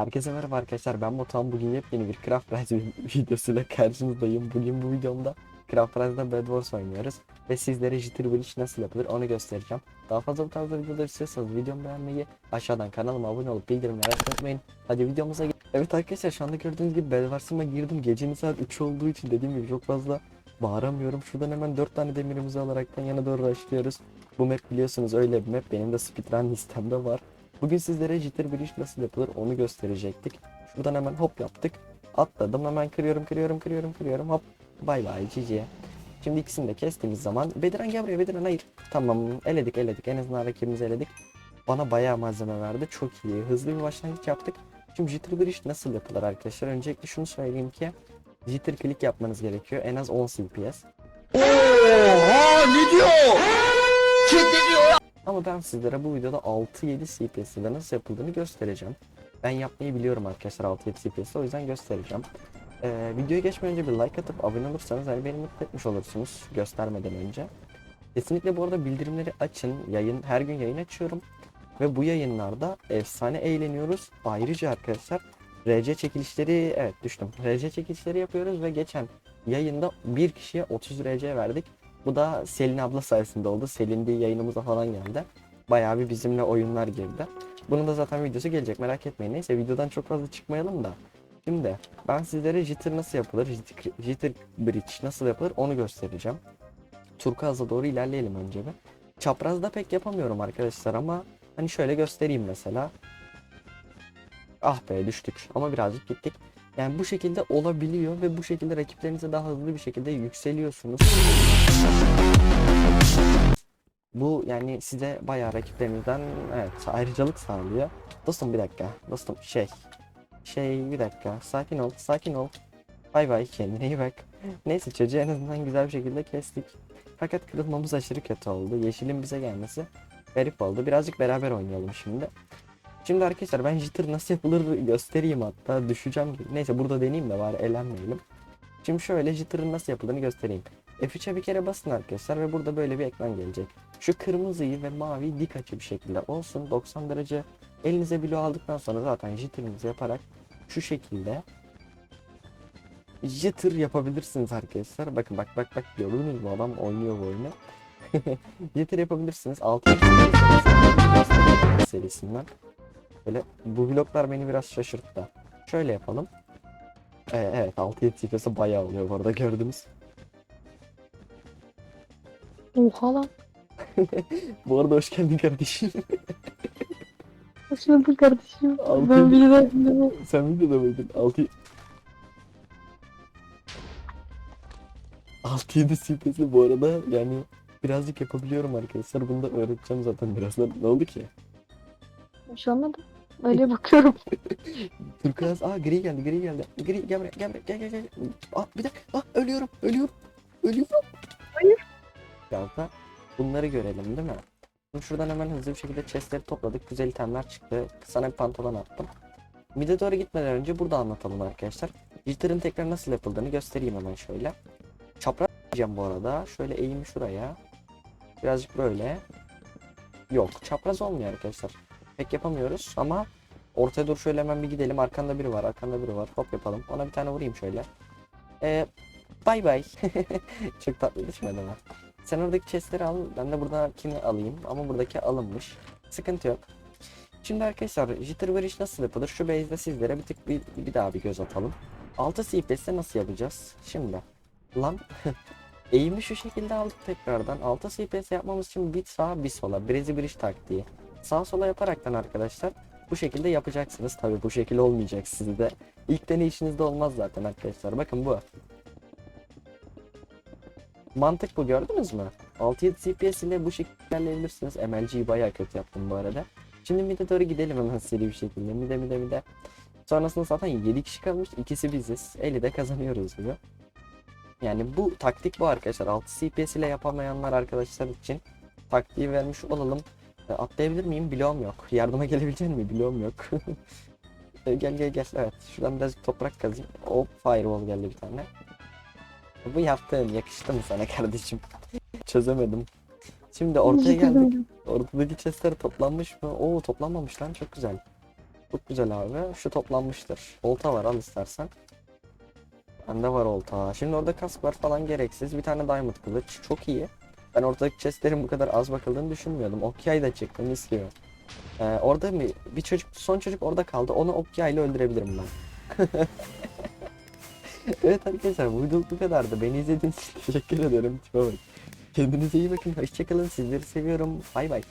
Herkese merhaba arkadaşlar ben Motan bugün yepyeni bir Craft Rise videosuyla karşınızdayım. Bugün bu videomda Craft Rise'da Bed Wars oynuyoruz ve sizlere Jitter Bridge nasıl yapılır onu göstereceğim. Daha fazla bu tarzda videolar istiyorsanız videomu beğenmeyi, aşağıdan kanalıma abone olup bildirimleri açmayı unutmayın. Hadi videomuza ge- Evet arkadaşlar şu anda gördüğünüz gibi Bed Wars'ıma girdim. Gecenin saat 3 olduğu için dediğim gibi çok fazla bağıramıyorum. Şuradan hemen 4 tane demirimizi alaraktan yana doğru başlıyoruz. Bu map biliyorsunuz öyle bir map. Benim de speedrun listemde var. Bugün sizlere jitter bridge nasıl yapılır onu gösterecektik. Şuradan hemen hop yaptık. Atladım hemen kırıyorum kırıyorum kırıyorum kırıyorum hop. Bay bay GG. Şimdi ikisini de kestiğimiz zaman Bediran gel buraya Bediran hayır. Tamam eledik eledik en azından rakibimizi eledik. Bana bayağı malzeme verdi çok iyi. Hızlı bir başlangıç yaptık. Şimdi jitter bridge nasıl yapılır arkadaşlar? Öncelikle şunu söyleyeyim ki jitter click yapmanız gerekiyor. En az 10 CPS. Oha ne diyor? Kim ne diyor? Ama ben sizlere bu videoda 6-7 CPS ile nasıl yapıldığını göstereceğim. Ben yapmayı biliyorum arkadaşlar 6-7 CPS o yüzden göstereceğim. Ee, videoya geçmeden önce bir like atıp abone olursanız hani beni mutlu etmiş olursunuz göstermeden önce. Kesinlikle bu arada bildirimleri açın. Yayın her gün yayın açıyorum. Ve bu yayınlarda efsane eğleniyoruz. Ayrıca arkadaşlar RC çekilişleri evet düştüm. RC çekilişleri yapıyoruz ve geçen yayında bir kişiye 30 RC verdik. Bu da Selin abla sayesinde oldu. Selin de yayınımıza falan geldi. Bayağı bir bizimle oyunlar girdi. Bunun da zaten videosu gelecek merak etmeyin. Neyse videodan çok fazla çıkmayalım da. Şimdi ben sizlere jitter nasıl yapılır, jitter, jitter bridge nasıl yapılır onu göstereceğim. Turkuaz'a doğru ilerleyelim önce bir. Çaprazda pek yapamıyorum arkadaşlar ama hani şöyle göstereyim mesela. Ah be düştük ama birazcık gittik. Yani bu şekilde olabiliyor ve bu şekilde rakiplerinize daha hızlı bir şekilde yükseliyorsunuz. Bu yani size bayağı rakiplerinizden evet ayrıcalık sağlıyor. Dostum bir dakika. Dostum şey. Şey bir dakika. Sakin ol. Sakin ol. Bay bay kendine iyi bak. Neyse çocuğu en azından güzel bir şekilde kestik. Fakat kırılmamız aşırı kötü oldu. Yeşilin bize gelmesi garip oldu. Birazcık beraber oynayalım şimdi. Şimdi arkadaşlar ben jitter nasıl yapılır göstereyim hatta düşeceğim. Neyse burada deneyeyim de bari eğlenmeyelim. Şimdi şöyle jitter'ın nasıl yapıldığını göstereyim. F3'e bir kere basın arkadaşlar ve burada böyle bir ekran gelecek. Şu kırmızıyı ve mavi dik açı bir şekilde olsun 90 derece elinize bloğu aldıktan sonra zaten jitter'ınızı yaparak şu şekilde jitter yapabilirsiniz arkadaşlar. Bakın bak bak bak gördünüz mü adam oynuyor bu oyunu. jitter yapabilirsiniz. 6 serisinden. Böyle bu bloklar beni biraz şaşırttı. Şöyle yapalım. Ee, evet 6-7 CPS'e bayağı oluyor bu arada gördünüz. Oha lan. Bu arada hoş geldin kardeşim. Hoş bulduk kardeşim. Altı- Ben dinleme. Sen videoda mıydın? 6 6-7 CPS'i bu arada yani birazcık yapabiliyorum arkadaşlar. Bunu da öğreteceğim zaten birazdan. Ne oldu ki? Bir şey olmadı. Öyle bakıyorum. Turkuaz, aa gri geldi, gri geldi. Gri gel buraya, gel buraya, gel gel gel. Aa bir dakika, aa ölüyorum, ölüyorum, ölüyorum. Hayır. Galiba bunları görelim değil mi? Şimdi şuradan hemen hızlı bir şekilde chestleri topladık. Güzel itemler çıktı. Sana bir pantolon attım. Mide doğru gitmeden önce burada anlatalım arkadaşlar. Jitter'ın tekrar nasıl yapıldığını göstereyim hemen şöyle. Çapraz diyeceğim bu arada. Şöyle eğim şuraya. Birazcık böyle. Yok çapraz olmuyor arkadaşlar. Pek yapamıyoruz ama ortaya doğru şöyle hemen bir gidelim. Arkanda biri var, arkanda biri var. Hop yapalım. Ona bir tane vurayım şöyle. Ee, bay bay. Çok tatlı düşmedi mi? Sen oradaki chestleri al. Ben de buradakini alayım. Ama buradaki alınmış. Sıkıntı yok. Şimdi arkadaşlar jitter bridge nasıl yapılır? Şu base'de sizlere bir tık bir, bir daha bir göz atalım. 6 CPS'te nasıl yapacağız? Şimdi. Lan. Eğimi şu şekilde aldık tekrardan. 6 CPS yapmamız için bir sağa bir sola. Breezy bridge taktiği. Sağ sola yaparaktan arkadaşlar bu şekilde yapacaksınız. Tabi bu şekilde olmayacak sizde. İlk deneyişinizde olmaz zaten arkadaşlar. Bakın bu. Mantık bu gördünüz mü? 6-7 CPS ile bu şekilde ilerleyebilirsiniz. MLG'yi bayağı kötü yaptım bu arada. Şimdi mid'e doğru gidelim hemen seri bir şekilde. Mide mide mide. Sonrasında zaten 7 kişi kalmış. ikisi biziz. 50 de kazanıyoruz gibi. Yani bu taktik bu arkadaşlar. 6 CPS ile yapamayanlar arkadaşlar için taktiği vermiş olalım. E, Atlayabilir miyim? Bloğum yok. Yardıma gelebilecek mi? Bloğum yok. E, gel gel gel. Evet. Şuradan birazcık toprak kazayım. Hop firewall geldi bir tane. Bu yaptığın yakıştı mı sana kardeşim? Çözemedim. Şimdi ortaya geldik. Ortadaki chestler toplanmış mı? Oo toplanmamış lan çok güzel. Çok güzel abi. Şu toplanmıştır. Olta var al istersen. Bende var olta. Şimdi orada kask var falan gereksiz. Bir tane diamond kılıç. Çok iyi. Ben ortadaki chestlerin bu kadar az bakıldığını düşünmüyordum. Okyay da çıktı misliyor. Ee, orada mı bir çocuk son çocuk orada kaldı. Onu Okyay ile öldürebilirim ben. evet arkadaşlar bu bu kadardı. Beni izlediğiniz için teşekkür ederim. Tipe. Kendinize iyi bakın. Hoşçakalın. Sizleri seviyorum. Bay bay.